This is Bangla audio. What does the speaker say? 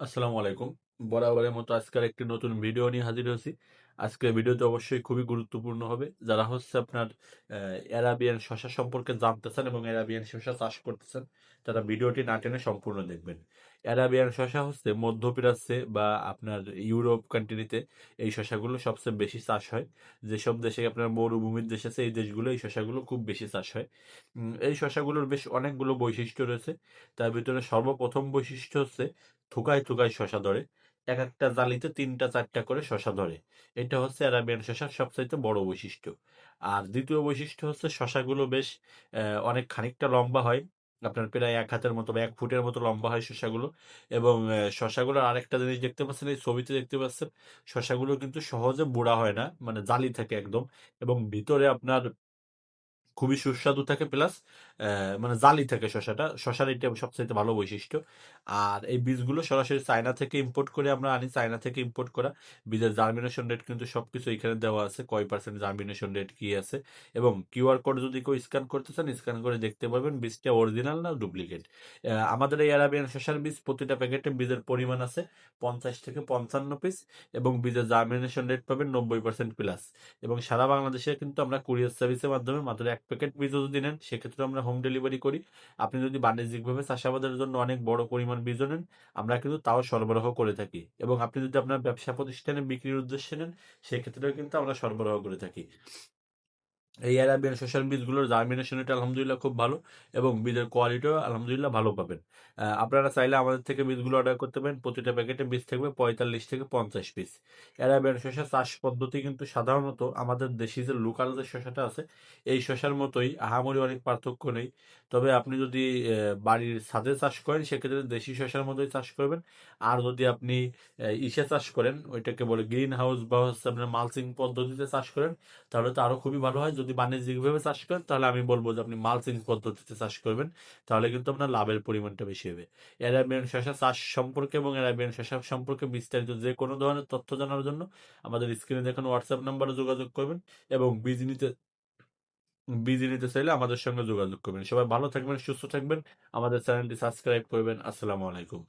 আসসালামু আলাইকুম। বরাবরের মতো আজকের একটি নতুন ভিডিও নিয়ে হাজির হয়েছি। আজকের ভিডিওতে অবশ্যই খুবই গুরুত্বপূর্ণ হবে। যারা হচ্ছে আপনার অ্যারাবিয়ান শশা সম্পর্কে জানতেছেন এবং অ্যারাবিয়ান শশা চাষ করতেছেন, তারা ভিডিওটি না টেনে সম্পূর্ণ দেখবেন। অ্যারাবিয়ান শশা হচ্ছে মধ্যপ্রাচ্যে বা আপনার ইউরোপ কান্ট্রিতে এই শশাগুলো সবচেয়ে বেশি চাষ হয়। যেসব দেশে আপনার মরুভূমির দেশ আছে, এই দেশগুলো এই শশাগুলো খুব বেশি চাষ হয়। এই শশাগুলোর বেশ অনেকগুলো বৈশিষ্ট্য রয়েছে। তার ভিতরে সর্বপ্রথম বৈশিষ্ট্য হচ্ছে থুকায় থুকায় শশা ধরে। এক একটা জালিতে তিনটা, চারটা করে শশা ধরে। এটা হচ্ছে অ্যারাবিয়ান শশার সবচাইতে বড় বৈশিষ্ট্য। আর দ্বিতীয় বৈশিষ্ট্য হচ্ছে শশাগুলো বেশ অনেক খানিকটা লম্বা হয়। আপনার প্রায় এক হাতের মতো বা এক ফুটের মতো লম্বা হয় শশাগুলো। এবং শশাগুলোর আরেকটা জিনিস দেখতে পাচ্ছেন, এই ছবিতে দেখতে পাচ্ছেন, শশাগুলো কিন্তু সহজে বুড়া হয় না মানে জালি থাকে একদম। এবং ভিতরে আপনার খুবই সুস্বাদু থাকে প্লাস মানে জালি থাকে শশাটা শশার এটা সবচেয়ে ভালো বৈশিষ্ট্য। আর এই বীজগুলো সরাসরি চায়না থেকে ইম্পোর্ট করে আমরা আনি। চায়না থেকে ইম্পোর্ট করা বীজের জার্মিনেশন রেট কিন্তু সবকিছু এখানে দেওয়া আছে, কয় পার্সেন্ট জার্মিনেশন রেট কি আছে। এবং কিউআর কোড যদি কেউ স্ক্যান করতে চান স্ক্যান করে দেখতে পারবেন বীজটা অরিজিনাল না ডুপ্লিকেট আমাদের এই অ্যারাবিয়ান শশার বীজ প্রতিটা প্যাকেটে বীজের পরিমাণ আছে পঞ্চাশ থেকে পঞ্চান্ন পিস এবং বীজের জার্মিনেশন রেট পাবেন নব্বই পার্সেন্ট প্লাস এবং সারা বাংলাদেশে কিন্তু আমরা কুরিয়ার সার্ভিসের মাধ্যমে মাত্র এক প্যাকেট বীজও যদি নেন সেক্ষেত্রে আমরা হোম ডেলিভারি করি। আপনি যদি বাণিজ্যিকভাবে চাষাবাদের জন্য অনেক বড় পরিমাণ বীজও নেন, আমরা কিন্তু তাও সরবরাহ করে থাকি। এবং আপনি যদি আপনার ব্যবসা প্রতিষ্ঠানে বিক্রির উদ্দেশ্যে নেন, সেক্ষেত্রেও কিন্তু আমরা সরবরাহ করে থাকি। এই অ্যারাবিয়ান শসার বীজগুলোর জার্মিনেশন রেট আলহামদুলিল্লাহ খুব ভালো এবং বীজের কোয়ালিটিও আলহামদুলিল্লাহ ভালো পাবেন। আপনারা চাইলে আমাদের থেকে বীজগুলো অর্ডার করতে পারেন। প্রতিটা প্যাকেটে বীজ থাকবে পঁয়তাল্লিশ থেকে পঞ্চাশ পিস অ্যারাবিয়ান শসা চাষ পদ্ধতি কিন্তু সাধারণত আমাদের দেশি যে লোকাল যে শসাটা আছে, এই শসার মতোই আহামরি অনেক পার্থক্য নেই। তবে আপনি যদি বাড়ির ছাদে চাষ করেন, সেক্ষেত্রে দেশি শসার মতোই চাষ করবেন। আর যদি আপনি ইসে চাষ করেন, ওইটাকে বলে গ্রিন হাউস বা হচ্ছে আপনার মালচিং পদ্ধতিতে চাষ করেন, তাহলে তো আরও খুবই ভালো হয়। যদি বাণিজ্যিকভাবে চাষ করেন, তাহলে আমি বলব যে আপনি মালচিং পদ্ধতিতে চাষ করবেন, তাহলে কিন্তু আপনার লাভের পরিমাণটা বেশি হবে। অ্যারাবিয়ান শসা চাষ সম্পর্কে এবং অ্যারাবিয়ান শসা সম্পর্কে বিস্তারিত যে কোনো ধরনের তথ্য জানার জন্য আমাদের স্ক্রিনে দেখানো হোয়াটসঅ্যাপ নাম্বারে যোগাযোগ করবেন এবং বীজ নিতে বীজ নিতে চাইলে আমাদের সঙ্গে যোগাযোগ করবেন। সবাই ভালো থাকবেন, সুস্থ থাকবেন, আমাদের চ্যানেলটি সাবস্ক্রাইব করবেন। আসসালামু আলাইকুম।